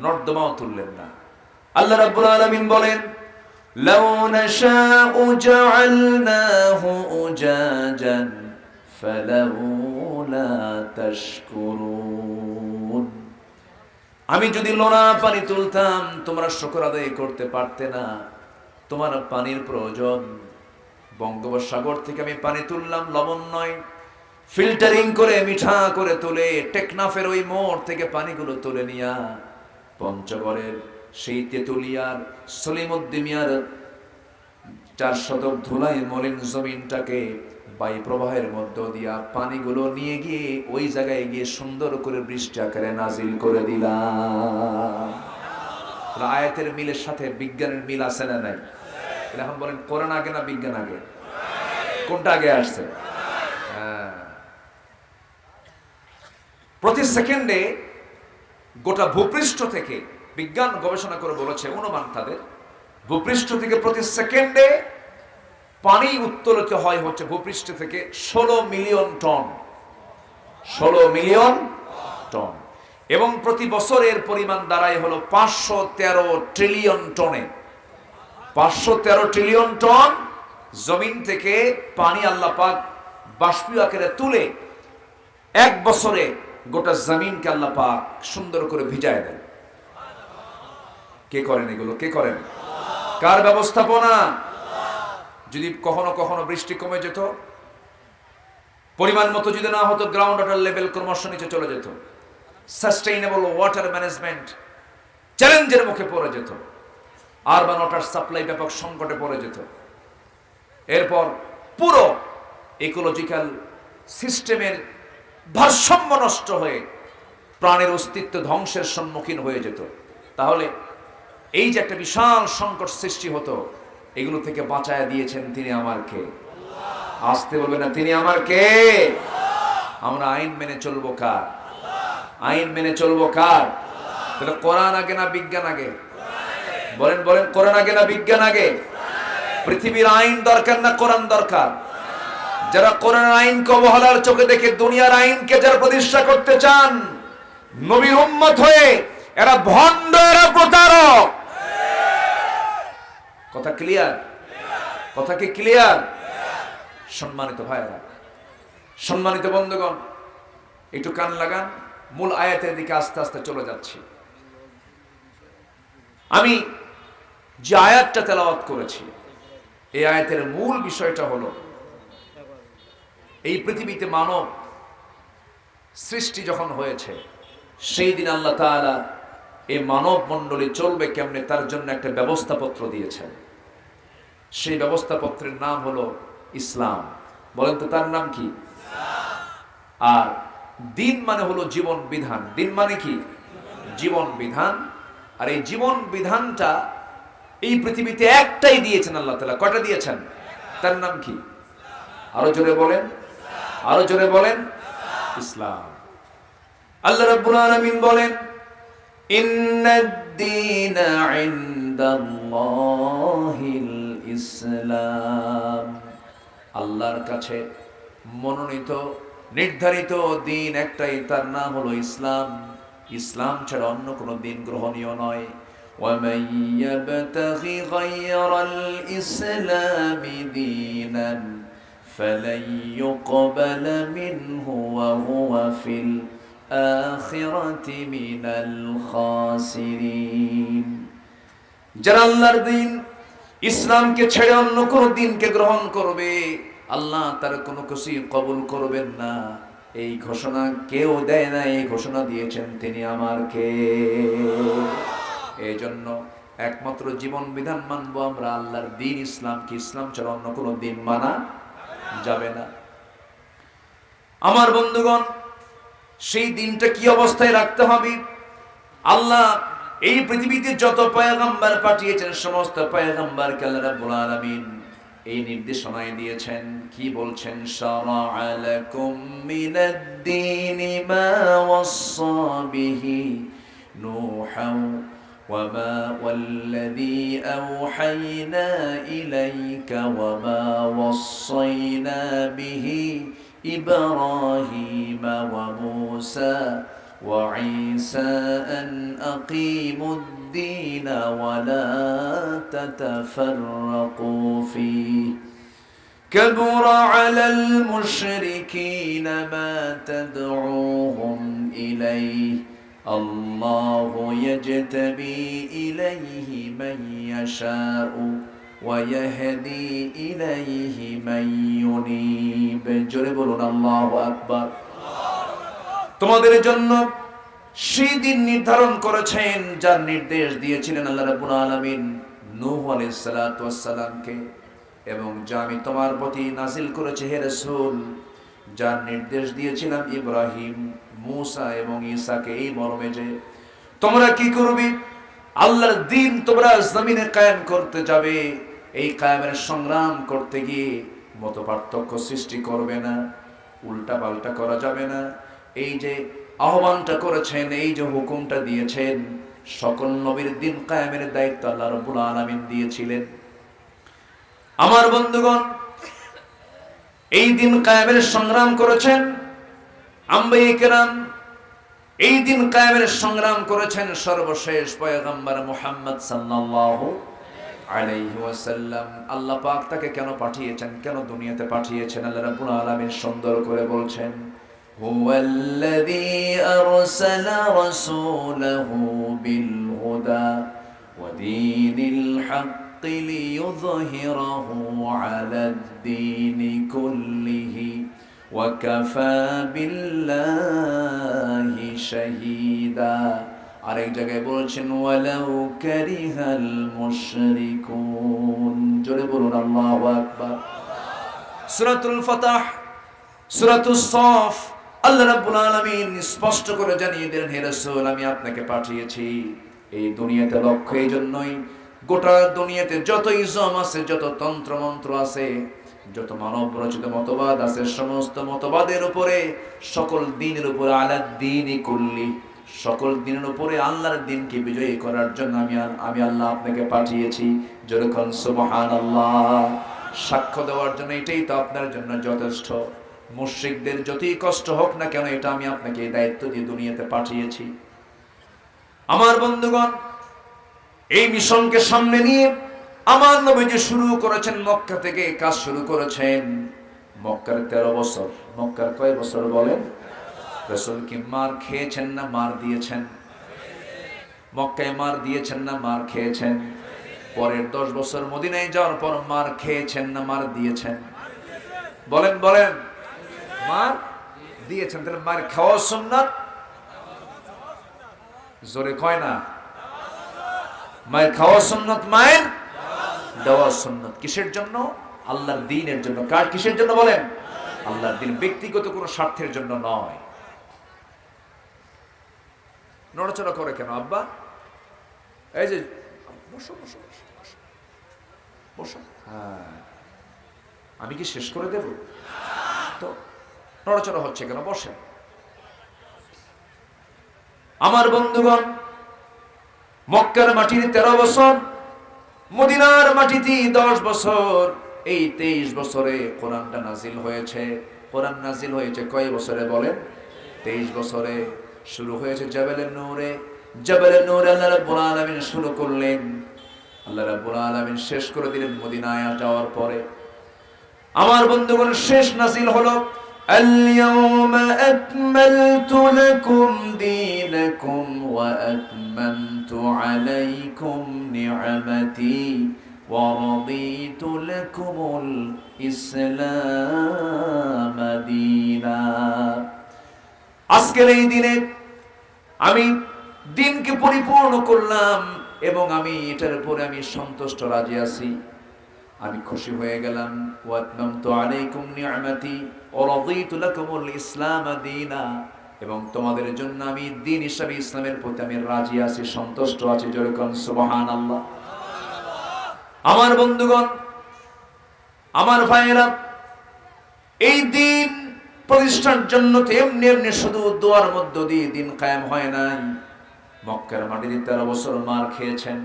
নর্দমাও তুললেন না। আল্লাহ রাব্বুল আলামিন বলেন, লাউ নাশাউ জাআলনাহু উজাজান, ফালাউলা তাশকুরুন। আমি যদি লোনা পানি তুলতাম, তোমরা শুকর আদায় করতে পারতে না। তোমার পানির প্রয়োজন। বঙ্গোপসাগর থেকে আমি পানি তুললাম, লবণ নয়। ফিল্টারিং করে, মিঠা করে তুলে, টেকনাফের ওই মোড় থেকে পানিগুলো তুলে নিয়া পঞ্চগড়ের সেই তেতুলিয়ার সলিমুদ্দিমিয়ার চার শতক ধুলাই মলিন জমিনটাকে বায়ু প্রবাহের মধ্য দিয়া পানিগুলো নিয়ে গিয়ে ওই জায়গায় গিয়ে সুন্দর করে বৃষ্টি আকারে নাজিল করে দিলাম। আয়াতের মিলের সাথে বিজ্ঞানের মিল আছে না নাই? এখন বলেন, কোরআন আগে না বিজ্ঞান আগে? কোনটা আগে আসছে? হ্যাঁ। প্রতি সেকেন্ডে গোটা ভূপৃষ্ঠ থেকে বিজ্ঞান গবেষণা করে বলেছে, অনুমান তাদের, ভূপৃষ্ঠ থেকে প্রতি সেকেন্ডে পানি উত্তোলিত হয় হচ্ছে ভূপৃষ্ঠ থেকে ষোলো মিলিয়ন টন। ষোলো মিলিয়ন টন। এবং প্রতি বছরের পরিমাণ দাঁড়ায় হলো পাঁচশো তেরো ট্রিলিয়ন টনে। পাঁচশো তেরো ট্রিলিয়ন টন জমিন থেকে পানি আল্লাপাক বাষ্পীয় আকারে তুলে এক বছরে গোটা জমিনকে আল্লাহ পাক সুন্দর করে ভিজায় দেন। কে করেন এগুলো? কে করেন? কার ব্যবস্থাপনা? যদি কখনো কখনো বৃষ্টি কমে যেত, পরিমাণ মতো যদি না হতো গ্রাউন্ড ওয়াটার লেভেল ক্রমশ নিচে চলে যেত। সাস্টেইনেবল ওয়াটার ম্যানেজমেন্ট চ্যালেঞ্জের মুখে পড়ে যেত। আরবান ওয়াটার সাপ্লাই ব্যাপক সংকটে পড়ে যেত। এরপর পুরো ইকোলজিক্যাল সিস্টেমের ভারসাম্য নষ্ট হয়ে প্রাণের অস্তিত্ব ধ্বংসের সম্মুখীন হয়ে যেত। তাহলে এই যে একটা বিশাল সংকট সৃষ্টি হতো, এগুলো থেকে বাঁচায় দিয়েছেন তিনি আমারকে আসতে বলবে না, তিনি আমার কে? আমরা আইন মেনে চলবো কার? আইন মেনে চলবো কার? তাহলে কোরআন আগে না বিজ্ঞান আগে? বলেন বলেন, কোরআন আগে না বিজ্ঞান আগে? পৃথিবীর আইন দরকার না কোরআন দরকার? যারা কোরআন আইনকে অবহেলার চোখে দেখে দুনিয়ার আইনকে যারা প্রতিষ্ঠা করতে চান, নবীর উম্মত হয়ে এরা ভণ্ড, এরা প্রতারক। কথা ক্লিয়ার কথা কি ক্লিয়ার সম্মানিত ভাইরা সম্মানিত বন্ধুগণ, একটু কান লাগান, মূল আয়াতের দিকে আস্তে আস্তে চলে যাচ্ছি। আমি যে আয়াতটা তেলাওয়াত করেছি, এই আয়াতের মূল বিষয়টা হলো এই পৃথিবীতে মানব সৃষ্টি যখন হয়েছে, সেই দিন আল্লাহ তাআলা এই মানব মণ্ডলী চলবে কেমনে তার জন্য একটা ব্যবস্থাপত্র দিয়েছেন। সেই ব্যবস্থাপত্রের নাম হলো ইসলাম। বলেন তো তার নাম কি? আর দিন মানে হলো জীবন বিধান। দিন মানে কি? জীবন বিধান। আর এই জীবন বিধানটা এই পৃথিবীতে একটাই দিয়েছেন আল্লাহ তালা কয়টা দিয়েছেন? তার নাম কি? আরও জোরে বলেন। আরো জোরে বলেন ইসলাম আল্লাহ রাব্বুল আলামিন বলেন ইন্নাদ-দীন ইনদাল্লাহিল ইসলাম আল্লাহর কাছে মনোনীত নির্ধারিত দিন একটাই তার নাম হলো ইসলাম ইসলাম ছাড়া অন্য কোনো দিন গ্রহণীয় নয় ومن يبتغ غير الإسلام دينا فلن يقبل منه وهو في الآخرة من الخاسرين যারা আল্লাহর দিন ইসলামকে ছেড়ে অন্য কোন দিনকে গ্রহণ করবে আল্লাহ তার কোনো কিছুই কবুল করবেন না এই ঘোষণা কেউ দেয় না এই ঘোষণা দিয়েছেন তিনি আমার কে এই জন্য একমাত্র জীবন বিধান মানবো আমরা আল্লাহর দিন ইসলাম কি ইসলাম ছাড়া অন্য কোনো দিন মানা যাবে না। আমার বন্ধুগণ, সেই দিনটা কি অবস্থায় রাখতে হবে? আল্লাহ এই পৃথিবীতে যত পয়গম্বর পাঠিয়েছেন, সমস্ত পয়গম্বরকে আল্লাহ রাব্বুল আলামিন এই নির্দেশনায় দিয়েছেন। কি বলছেন? শারা'a লাকুম মিনাদ-দীনি মা ওয়াসসা বিহি নূহান وما والذي أوحينا إليك وما وصينا به إبراهيم وموسى وعيسى أن أقيموا الدين ولا تتفرقوا فيه كبر على المشركين ما تدعوهم إليه الله يجتبي إليه من يشاء ويهدي إليه من ينيب জোরে বলুন আল্লাহু আকবার তোমাদের জন্য সেই দিন নির্ধারণ করেছেন যার নির্দেশ দিয়েছিলেন আল্লাহ রাব্বুল আলামিন নূহ আলাইহিস সালাতু ওয়াস সালামকে এবং যা আমি তোমার প্রতি নাজিল করেছি হে রাসূল যার নির্দেশ দিয়েছিলাম ইব্রাহিম মূসা এবং ঈসাকে এই মর্মে যে তোমরা কি করবে? আল্লাহর দিন তোমরা জমিনে কায়েম করতে যাবে। এই কায়েমের সংগ্রাম করতে গিয়ে মত পার্থক্য সৃষ্টি করবে না উল্টা পাল্টা করা যাবে না। এই যে আহ্বানটা করেছেন, এই যে হুকুমটা দিয়েছেন, সকল নবীর দিন কায়েমের দায়িত্ব আল্লাহ রব্বুল আলামিন দিয়েছিলেন। আমার বন্ধুগণ, এই দিন কায়েমের সংগ্রাম করেছেন আম্বাইকেরাম, এই দিন কায়েমের সংগ্রাম করেছেন সর্বশেষ পয়গম্বর মোহাম্মদ সাল্লাল্লাহু আলাইহি ওয়াসাল্লাম। আল্লাহ পাক তাকে কেন পাঠিয়েছেন, কেন দুনিয়াতে পাঠিয়েছেন? আল্লাহ রাব্বুল আলামিন সুন্দর করে বলছেন, হুয়াল্লাযী আরসালা রাসূলাহু বিল হুদা ওয়া দীনিল হাক্কি লিইয়ুযহিরাহু আলাদ দীনি কুল্লিহি। ওয়াকাফা বিল্লাহি শাহীদা আরেক জায়গায় বলছেন, ওয়ালাউ কারিহাল মুশরিকুন। জোরে বলুন, আল্লাহু আকবার। সূরাতুল ফাতাহ, সূরাতুস সাফ, আল্লাহ রাব্বুল আলামিন স্পষ্ট করে জানিয়ে দিলেন, হে রাসূল, আমি আপনাকে পাঠিয়েছি এই দুনিয়াতে লক্ষ্য এই জন্যই। গোটা দুনিয়াতে যত ইজম আছে, যত তন্ত্র মন্ত্র আছে যত মানব রচিত মতবাদ আছে, সমস্ত মতবাদের উপরে, সকল দিনের উপরে আলাদ দিনই করলি সকল দিনের উপরে আল্লাহর দিনকে বিজয়ী করার জন্য আমি আমি আল্লাহ আপনাকে পাঠিয়েছি। যেরকম সুবহান আল্লাহ সাক্ষ্য দেওয়ার জন্য এটাই তো আপনার জন্য যথেষ্ট। মুশ্রিকদের যতই কষ্ট হোক না কেন, এটা আমি আপনাকে দায়িত্ব দিয়ে দুনিয়াতে পাঠিয়েছি। আমার বন্ধুগণ, এই মিশনকে সামনে নিয়ে আমার নবী যে শুরু করেছেন মক্কা থেকে কাজ শুরু করেছেন মক্কার তেরো বছর। মক্কার কয় বছর বলেন? রসুল কি মার খেয়েছেন না মার দিয়েছেন? মক্কায় মার দিয়েছেন না মার খেয়েছেন? পরের দশ বছর মদিনায় যাওয়ার পর মার খেয়েছেন না মার দিয়েছেন? বলেন বলেন। মার দিয়েছেন, তাহলে মার খাওয়া সুন্নাত? জোরে কয় না? মায়ের খাওয়া সুন্নত মায়ের? দেওয়া সুন্নত কিসের জন্য? আল্লাহর দিনের জন্য। কার কিসের জন্য বলেন? আল্লাহর দিন ব্যক্তিগত কোনো স্বার্থের জন্য নয়। নড়াচড়া করে কেন, আব্বা? এই যে, বসো বসো বসো বসো। বসো। হ্যাঁ। আমি কি শেষ করে দেব? তো নড়াচড়া হচ্ছে কেন? বসেন। আমার বন্ধুগণ, মক্কার মাটির তেরো বছর মদিনার মাটিতে দশ বছর, এই তেইশ বছরে কোরআনটা নাজিল হয়েছে। কোরআন নাজিল হয়েছে কয় বছরে বলেন? তেইশ বছরে শুরু হয়েছে জাবেলের নূরে। জাবেলের নূরে আল্লাহ রাব্বুল আলামিন শুরু করলেন। আল্লাহ রাব্বুল আলামিন শেষ করে দিলেন মদিনায় যাওয়ার পরে। আমার বন্ধুগণ, শেষ নাজিল হলো। اليوم أكملت لكم دينكم وأتممت عليكم نعمتي ورضيت لكم الإسلام دينا আজকের এই দিনে আমি দিনকে পরিপূর্ণ করলাম এবং আমি এটার উপরে আমি সন্তুষ্ট রাজি আছি আমি খুশি হয়ে গেলাম ওয়াতমামতু আলাইকুম নি'মাতি ইসলাম এবং তোমাদের জন্য আমি দিন হিসাবে ইসলামের প্রতি আমি রাজি আছি, সন্তুষ্ট আছি যেরকম সুবহানাল্লাহ। আমার বন্ধুগণ, আমার ভাইয়েরা, এই দিন প্রতিষ্ঠার জন্য এমনি এমনি শুধু দোয়ার মধ্য দিয়ে দিন কায়েম হয় নাই। মক্কার মাটিতে তেরো বছর মার খেয়েছেন।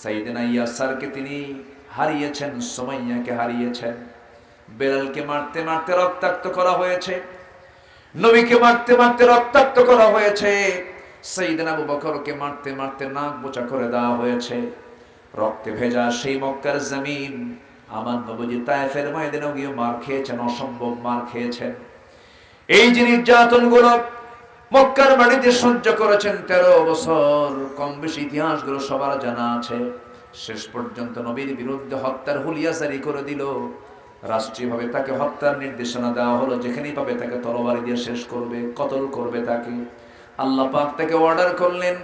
সাইদিনা ইয়াসারকে তিনি হারিয়েছেন, সোমাইয়াকে হারিয়েছেন। বেলালকে মারতে মারতে রক্তাক্ত করা হয়েছে, নবীকে মারতে মারতে রক্তাক্ত করা হয়েছে সেইদিন আবু বকরকে মারতে মারতে নাক বোচা করে দেওয়া হয়েছে। রক্তে ভেজা সেই মক্কার জমিন, আমার নবজি তায়েফের ময়দানেও গিয়ে মার খেয়েছেন, অসম্ভব মার খেয়েছেন। এই যে নির্যাতনগুলো মক্কার বাড়িতে সহ্য করেছেন তেরো বছর, কম বেশি ইতিহাসগুলো সবার জানা আছে। শেষ পর্যন্ত নবীর বিরুদ্ধে হত্যার হুলিয়া জারি করে দিল রাষ্ট্রীয়ভাবে তাকে হত্যার নির্দেশনা দেওয়া হলো, যেখানেই পাবে তাকে তরবারি দিয়ে শেষ করবে, কতল করবে তাকে। আল্লাহ পাক তাকে অর্ডার করলেন।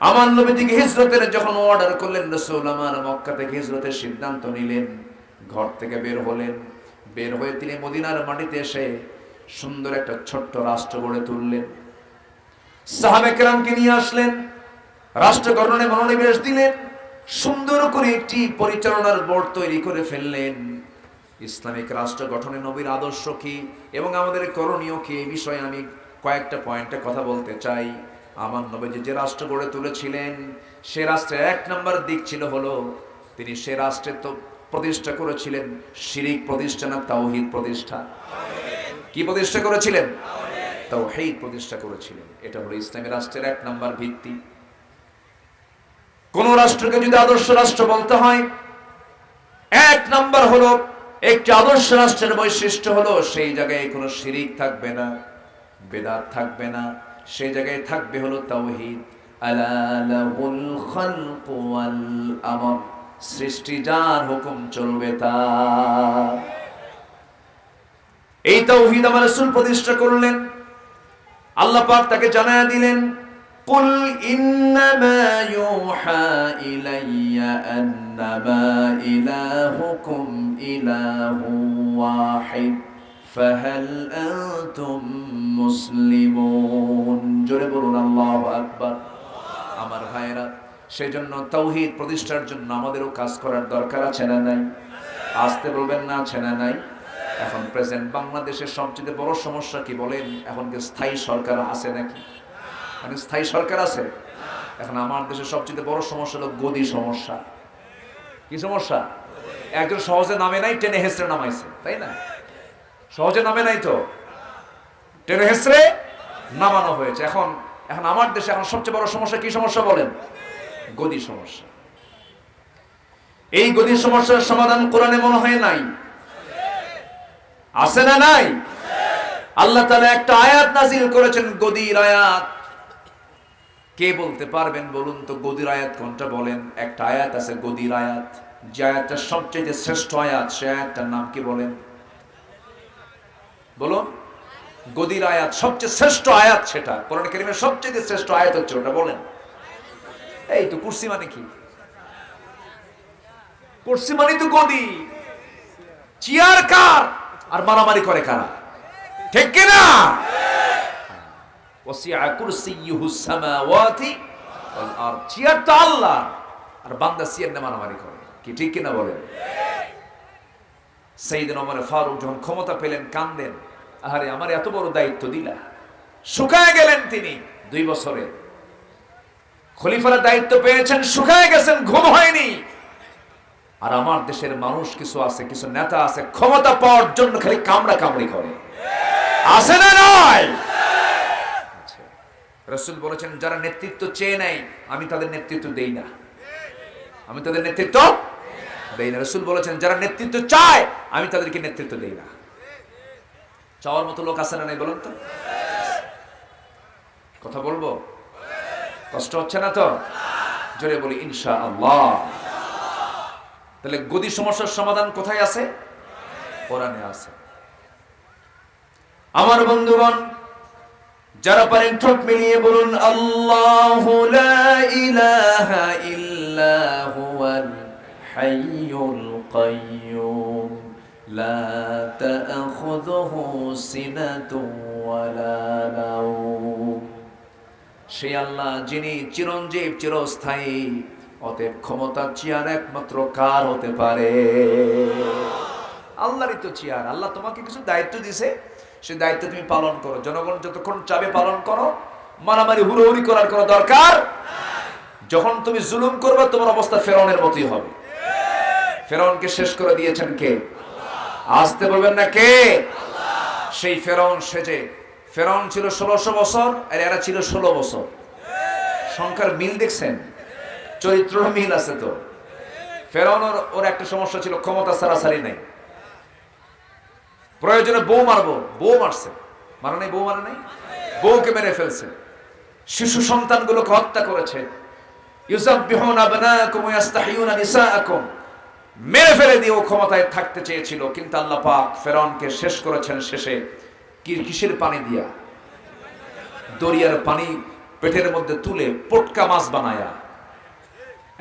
আমার নবী থেকে হিজরতের যখন অর্ডার করলেন, রসুল আমার মক্কা থেকে হিজরতের সিদ্ধান্ত নিলেন, ঘর থেকে বের হলেন। বের হয়ে তিনি মদিনার মাটিতে এসে সুন্দর একটা ছোট্ট রাষ্ট্র গড়ে তুললেন। সাহাবেকরামকে নিয়ে আসলেন, রাষ্ট্র গঠনে মনোনিবেশ দিলেন, সুন্দর করে একটি পরিচালনার বোর্ড তৈরি করে ফেললেন। ইসলামিক রাষ্ট্র গঠনে নবীর আদর্শ কি? এবং আমাদের করণীয় কি? এই বিষয়ে আমি কয়েকটা পয়েন্টে কথা বলতে চাই। আমার নবী যে রাষ্ট্র গড়ে তুলেছিলেন, সে রাষ্ট্রের এক নম্বর দিক ছিল হলো তিনি সে রাষ্ট্রে তো প্রতিষ্ঠা করেছিলেন, শিরিক প্রতিষ্ঠা না তাওহিদ প্রতিষ্ঠা? কি প্রতিষ্ঠা করেছিলেন? তাওহীদ প্রতিষ্ঠা করেছিলেন। এটা হলো ইসলামী রাষ্ট্রের এক নম্বর ভিত্তি। কোন রাষ্ট্রকে যদি আদর্শ রাষ্ট্র বলতে হয়, এক নাম্বার হলো একটি আদর্শ রাষ্ট্রের বৈশিষ্ট্য হলো, সেই জায়গায় কোনো শিরিক থাকবে না, বেদাত থাকবে না, সেই জায়গায় থাকবে হলো তাওহীদ। সৃষ্টি যার হুকুম চলবে তা। এই তাওহীদ আমার রাসূল প্রতিষ্ঠা করলেন, আল্লাহ পাক তাকে জানায়া দিলেন, কুল আন্নামা ইলাহুকুম ইলাহু ওয়াহিদ, ফাহাল আনতুম মুসলিমুন। জোরে বলুন, আল্লাহু আকবার। আমার ভাইয়েরা, সেজন্য তাওহীদ প্রতিষ্ঠার জন্য আমাদেরও কাজ করার দরকার আছে না নাই? আসতে বলবেন না আছে না নাই? এখন প্রেজেন্ট বাংলাদেশের সবচেয়ে বড় সমস্যা কি বলেন? এখন কি স্থায়ী সরকার আছে নাকি? মানে স্থায়ী সরকার আছে? এখন আমার দেশের সবচেয়ে বড় সমস্যা হলো গদি সমস্যা। কি সমস্যা? একজন সহজে নামে নাই, টেনে হেসড়ে নামাইছে, তাই না? সহজে নামে নাই তো? টেনে হেসড়ে নামানো হয়েছে। এখন এখন আমার দেশে এখন সবচেয়ে বড় সমস্যা কি সমস্যা বলেন? গদি সমস্যা। এই গদি সমস্যার সমাধান কোরআনে মনে হয় নাই? আছে না নাই? আল্লাহ তাআলা একটা আয়াত নাজিল করেছেন, গদির আয়াত। কে বলতে পারবেন বলুন তো? গদির আয়াত কোনটা বলেন? একটা আয়াত আছে, গদির আয়াত। যে আয়াতটা সবচেয়ে শ্রেষ্ঠ আয়াত, সে আয়াতটার নাম কি বলেন? বলুন। গদির আয়াত, সবচেয়ে শ্রেষ্ঠ আয়াত সেটা। কোরআন কারীমের সবচেয়ে শ্রেষ্ঠ আয়াত হচ্ছে ওটা, বলেন। এই তো, কুরসি মানে কি? কুরসি মানে তো গদি। Chair car? আর মারামারি করে কারা? ঠিক কিনা? ক্ষমতা পেলেন আমার এত বড় দায়িত্ব দিলা। শুকায় গেলেন তিনি দুই বছরে। খলিফারা দায়িত্ব পেয়েছেন, শুকায় গেছেন, ঘুম হয়নি। আর আমার দেশের মানুষ কিছু আছে, কিছু নেতা আছে, ক্ষমতা পাওয়ার জন্য খালি কামড়া কামড়ি করে। আছে না নয়। রসুল বলেছেন, যারা নেতৃত্ব চেয়ে নেয়, আমি তাদের নেতৃত্ব দেই না। আমি তাদের নেতৃত্ব দেই না। রসুল বলেছেন, যারা নেতৃত্ব চায়, আমি তাদেরকে নেতৃত্ব দেই না। চাওয়ার মতো লোক আছে না নাই বলুন তো? কথা বলব? কষ্ট হচ্ছে না তো? জোরে বলি ইনশা আল্লাহ তাহলে গদি সমস্যার সমাধান কোথায় আছে? কোরআনে আছে। আমার বন্ধুগণ যারা পারেন ঠোঁট মিলিয়ে বলুন, আল্লাহ সেই আল্লাহ যিনি চিরঞ্জীব, চিরস্থায়ী, অতএব ক্ষমতা চেয়ার একমাত্র কার হতে পারে? আল্লাহরই তো চেয়ার। আল্লাহ তোমাকে কিছু দায়িত্ব দিছে। সেই দায়িত্ব তুমি পালন করো। জনগণ যতক্ষণ চাবে পালন করো, মারামারি, হুড়োহুড়ি করার কোনো দরকার যখন তুমি জুলুম করবে, তোমার অবস্থা ফেরনের মতোই হবে। ফেরনকে শেষ করে দিয়েছেন কে? আসতে বলবেন না কে? সেই ফেরন সেজে। ফেরাউন ছিল ষোলোশো বছর, আর এরা ছিল ষোলো বছর। সংখ্যার মিল দেখছেন? চরিত্র মিল আছে তো। ফেরাউন ওর ওর একটা সমস্যা ছিল, ক্ষমতা সারাসারি নাই। প্রয়োজনে বউ মারবো, বউ মারছে। মারা নেই, বউ মারা নেই? বউকে মেরে ফেলছে। শিশু সন্তানগুলোকে হত্যা করেছে। মেরে ফেলে দিয়ে ও ক্ষমতায় থাকতে চেয়েছিল, কিন্তু আল্লাহ পাক ফেরাউনকে শেষ করেছেন শেষে। কিসের পানি দিয়া? দরিয়ার পানি পেটের মধ্যে তুলে পটকা মাছ বানায়া।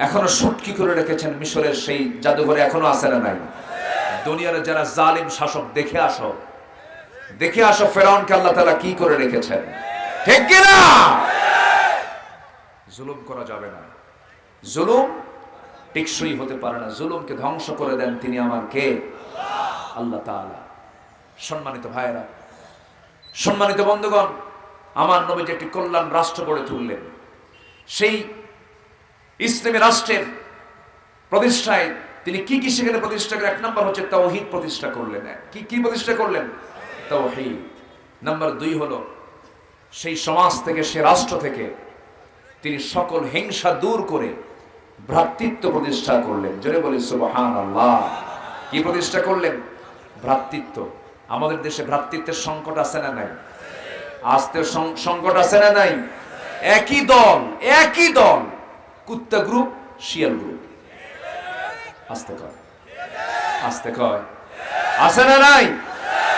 এখনও সুটকি করে রেখেছেন মিশরের সেই জাদুঘরে, এখনও আছে না নাই? দুনিয়ার যারা জালিম শাসক, দেখে আসো। দেখে আসো ফেরাউনকে আল্লাহ তাআলা কি করে রেখেছেন। ঠিক কি না জুলুম করা যাবে না। জুলুম টেকসই হতে পারে না। জুলুমকে ধ্বংস করে দেন তিনি আমার কে? আল্লাহ তাআলা। সম্মানিত ভাইয়েরা, সম্মানিত বন্ধুগণ, আমার নবী যে একটি কল্যাণ রাষ্ট্র গড়ে তুললেন, সেই ইসলামী রাষ্ট্রের প্রতিষ্ঠায় তিনি কি কি সেখানে প্রতিষ্ঠা করে? এক নম্বর হচ্ছে তাওহিদ প্রতিষ্ঠা করলেন। কি কি প্রতিষ্ঠা করলেন? তাওহিদ। নাম্বার দুই হলো, সেই সমাজ থেকে সে রাষ্ট্র থেকে তিনি সকল হিংসা দূর করে ভ্রাতৃত্ব প্রতিষ্ঠা করলেন। জোরে বলি সুবহান আল্লাহ কি প্রতিষ্ঠা করলেন? ভ্রাতৃত্ব। আমাদের দেশে ভ্রাতৃত্বের সংকট আছে না নাই? আস্তের সংকট আছে না নাই? একই দল একই দল। কুত্তা গ্রুপ, শিয়াল গ্রুপ। আস্তে কয়। আসতে কয়। আছে না নাই?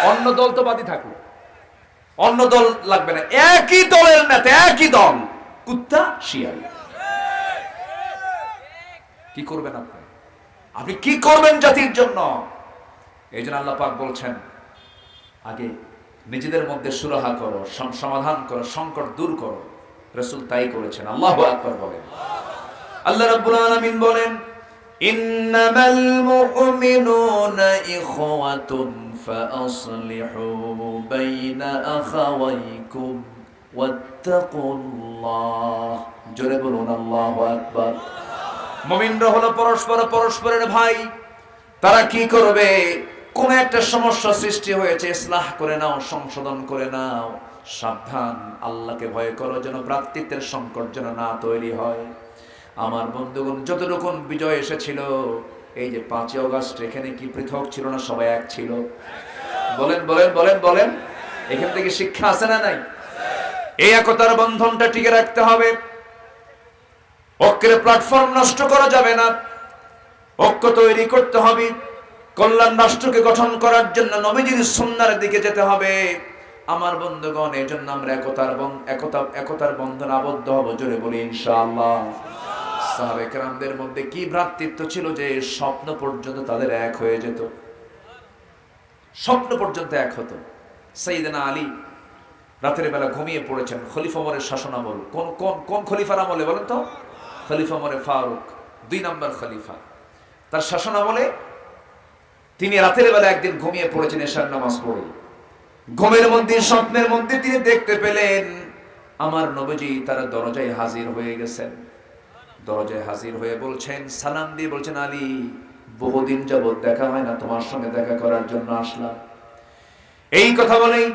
অন্য দল তো বাদই থাকল অন্য দল লাগবে না। একই দলের নেতা, একই দল। কুত্তা, শিয়াল। কি করবেন আপনি? আপনি কি করবেন জাতির জন্য? এই জন্য আল্লাহ পাক বলছেন, আগে নিজেদের মধ্যে সুরাহা করো সমাধান করো, সংকট দূর করো। রসুল তাই করেছেন। আল্লাহ আকবর বলেন। আল্লাহ রাব্বুল আলামিন বলেন ইন্নামাল মুমিনুনা ইখওয়াতুন ফাআসলিহু বাইনা আখাওয়াইকুম ওয়াত্তাকুল্লাহ জোরে বলুন, আল্লাহু আকবার। মুমিনরা হলো পরস্পর পরস্পরের ভাই। তারা কি করবে? কোন একটা সমস্যা সৃষ্টি হয়েছে, ইসলাহ করে নাও, সংশোধন করে নাও। সাবধান, আল্লাহকে ভয় করো যেন ভ্রাতৃত্বের সংকট যেন না তৈরি হয়। আমার বন্ধুগণ যত রকম বিজয় এসেছিল, এই যে পাঁচই অগস্ট, এখানে কি পৃথক ছিল না, সবাই এক ছিল? বলেন বলেন বলেন বলেন। এখান থেকে শিক্ষা আছে না নাই? এই একতার বন্ধনটা টিকে রাখতে হবে। ঐক্যের প্ল্যাটফর্ম নষ্ট করা যাবে না। ঐক্য তৈরি করতে হবে। কল্যাণ রাষ্ট্রকে গঠন করার জন্য নবীজির সুন্নার দিকে যেতে হবে। আমার বন্ধুগণ এই জন্য আমরা একতার একতা একতার বন্ধন আবদ্ধ হব, জোরে বলি, ইনশাআল্লাহ। সাহাবে কেরামদের মধ্যে কি ভ্রাতৃত্ব ছিল যে স্বপ্ন পর্যন্ত তাদের এক হয়ে যেত? স্বপ্ন পর্যন্ত এক হতো। সাইয়েদনা আলী রাতের বেলা ঘুমিয়ে পড়েছেন। খলিফা মরের শাসনামল কোন কোন কোন খলিফার আমলে বলেন তো? খলিফা মরে ফারুক, দুই নম্বর খলিফা। তার শাসনামলে তিনি রাতের বেলা একদিন ঘুমিয়ে পড়েছেন, এশার নামাজ পড়ে। ঘুমের মধ্যে, স্বপ্নের মধ্যে তিনি দেখতে পেলেন, আমার নবজি তারা দরজায় হাজির হয়ে গেছেন। দরজায় হাজির হয়ে বলছেন, সালাম দিয়ে বলছেন, আলী, বহুদিন যাবৎ দেখা হয় না, তোমার সঙ্গে দেখা করার জন্য আসলাম। এই কথা বলেই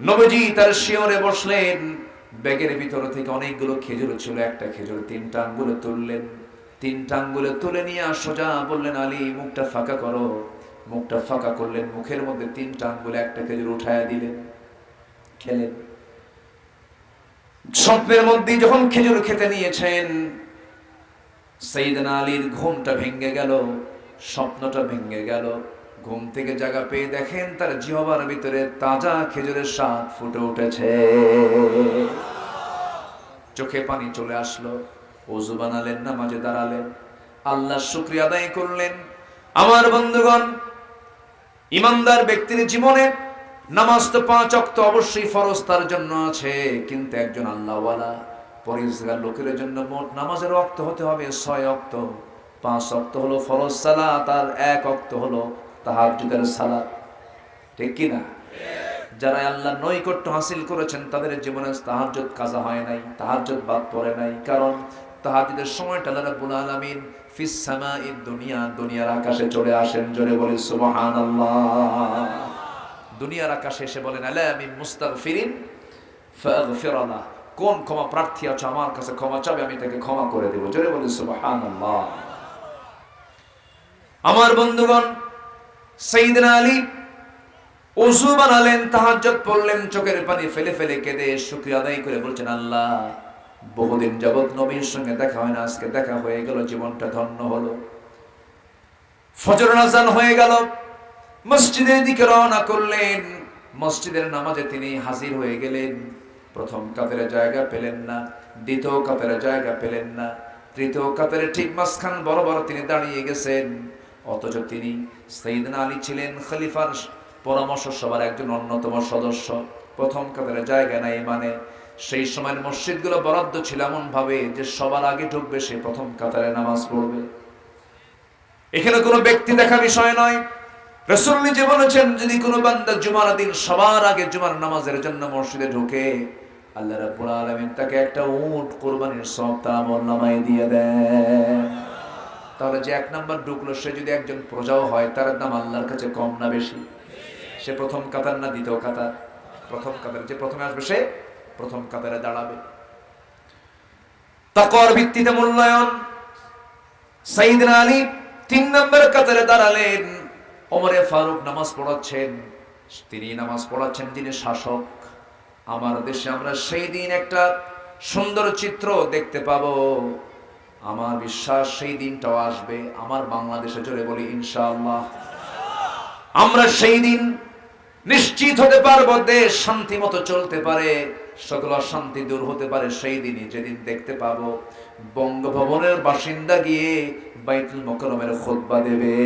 নবজি তার শিওরে বসলেন। ব্যাগের ভিতর থেকে অনেকগুলো খেজুর ছিল, একটা খেজুর তিনটা আঙ্গুলে তুললেন। তিনটা আঙ্গুলে তুলে নিয়ে সোজা বললেন, আলী, মুখটা ফাঁকা করো। মুখটা ফাঁকা করলেন, মুখের মধ্যে তিনটা আঙ্গুলে একটা খেজুর উঠায়া দিলেন, খেলেন। স্বপ্নের মধ্যে যখন খেজুর খেতে নিয়েছেন সৈয়দনা আলীর ঘুমটা ভেঙে গেল, স্বপ্নটা ভেঙে গেল। ঘুম থেকে জায়গা পেয়ে দেখেন তার জিহবার ভিতরে তাজা খেজুরের স্বাদ ফুটে উঠেছে। চোখে পানি চলে আসলো ওজু বানালেন, নামাজে দাঁড়ালেন। আল্লাহ শুক্রিয়া আদায় করলেন। আমার বন্ধুগণ, ইমানদার ব্যক্তির জীবনে নামাজ তো পাঁচ অক্ত অবশ্যই ফরজ তার জন্য আছে, কিন্তু একজন আল্লাহওয়ালা পরিষ্কার লোকের জন্য মোট নামাজের অক্ত হতে হবে, ছয় অক্ত পাঁচ অক্ত হলো ফরজ সালা তার এক অক্ত হলো তাহাজ্জুদের সালাত। ঠিক কি না? যারা আল্লাহ নৈকট্য হাসিল করেছেন, তাদের জীবনে তাহাজ্জুদ কাজা হয় নাই, তাহাজ্জুদ বাদ পড়ে নাই। কারণ তাহাজ্জুদের সময়টা আল্লাহ রাব্বুল আলামিন ফিস সামাইদ দুনিয়া, দুনিয়ার আকাশে চলে আসেন, জোরে বলি সুবহানাল্লাহ। দুনিয়ার আকাশে এসে বলেন, আলা আমি মুস্তাগফিরিন ফাগফির লাহ। কোন ক্ষমা প্রার্থী আছে আমার কাছে ক্ষমা চাবে, আমি তাকে ক্ষমা করে দেবো। জোরে বলি আমার বন্ধুগণ সাইয়েদনা আলী ওযু বানালেন, তাহাজ্জুদ পড়লেন, চোখের পানি ফেলে ফেলে কেঁদে শুকরিয়া আদায় করে বলছেন, আল্লাহ, বহুদিন যাবত নবীর সঙ্গে দেখা হয় না, আজকে দেখা হয়ে গেল, জীবনটা ধন্য হলো। ফজর আজান হয়ে গেল, মসজিদের দিকে রওনা করলেন, মসজিদের নামাজে তিনি হাজির হয়ে গেলেন। প্রথম কাতের জায়গা পেলেন না, দ্বিতীয় কাতের জায়গা পেলেন না, তৃতীয় কাতের ঠিক মাঝখান বরাবর তিনি দাঁড়িয়ে গেছেন। অথচ তিনি সঈদিন আলী ছিলেন খলিফার পরামর্শ সভার একজন অন্যতম সদস্য। প্রথম কাতারে জায়গা নাই মানে সেই সময়ের মসজিদগুলো বরাদ্দ ছিল এমন ভাবে যে সবার আগে ঢুকবে সে প্রথম কাতারে নামাজ পড়বে। এখানে কোনো ব্যক্তি দেখা বিষয় নয়। রসুল নিজে বলেছেন, যদি কোনো বান্দা জুমার দিন সবার আগে জুমার নামাজের জন্য মসজিদে ঢুকে আল্লাহ রাব্বুল আলামিন তাকে একটা উট কোরবানির সব তার আমল নামায় দিয়ে দেন। তাহলে যে এক নাম্বার ঢুকলো সে যদি একজন প্রজাও হয়, তার দাম আল্লাহর কাছে কম না বেশি? সে প্রথম কাতার না দ্বিতীয় কাতার? প্রথম কাতার যে প্রথমে আসবে, সে প্রথম কাতারে দাঁড়াবে। তাকওয়ার ভিত্তিতে মূল্যায়ন। সাইদিন আলী তিন নম্বর কাতারে দাঁড়ালেন। ওমরে ফারুক নামাজ পড়াচ্ছেন। তিনি নামাজ পড়াচ্ছেন, যিনি শাসক। আমার দেশে আমরা সেই দিন একটা সুন্দর চিত্র দেখতে পাবো। আমার বিশ্বাস সেই দিনটাও আসবে। আমার বাংলাদেশে জোরে বলি, ইনশাআল্লাহ। আমরা সেই দিন নিশ্চিত হতে পারব, দেশ শান্তি মতো চলতে পারে, সকল অশান্তি দূর হতে পারে সেই দিনই, যেদিন দেখতে পাবো। বঙ্গভবনের বাসিন্দা গিয়ে বাইতুল মোকরমের খোদবা দেবে।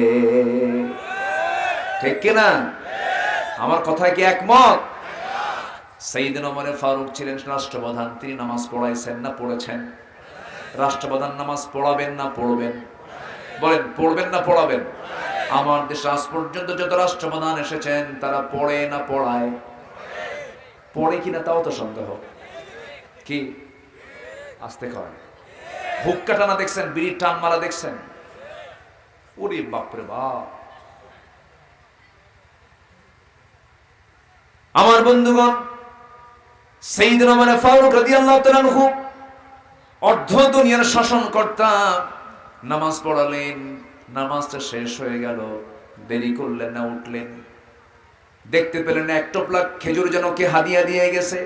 ঠিক কিনা? আমার কথায় কি একমত? সেইদিন ওমরে ফারুক ছিলেন রাষ্ট্রপ্রধান। তিনি নামাজ পড়াইছেন না পড়েছেন? রাষ্ট্রপ্রধান নামাজ পড়াবেন না পড়বেন? বলেন, পড়বেন না পড়াবেন? আমার দেশে আজ পর্যন্ত যত রাষ্ট্রপ্রধান এসেছেন, তারা পড়ে না পড়ায়। পড়ে কিনা তাও তো সন্দেহ। কি? আসতে কয় হুক্কা টানা দেখছেন, বিড়ির টান মারা দেখছেন? ওরে বাপরে বাপ। আমার বন্ধুগণ সেইদিন মানে ফারুক রাজি আল্লাহ তালু অর্ধ দুনিয়ার শাসন কর্তা নামাজ পড়ালেন, নামাজটা শেষ হয়ে গেল, দেরি করলেন না, উঠলেন। দেখতে পেলেন এক টোপলা খেজুর যেন কে হাদিয়া দিয়ে গেছে।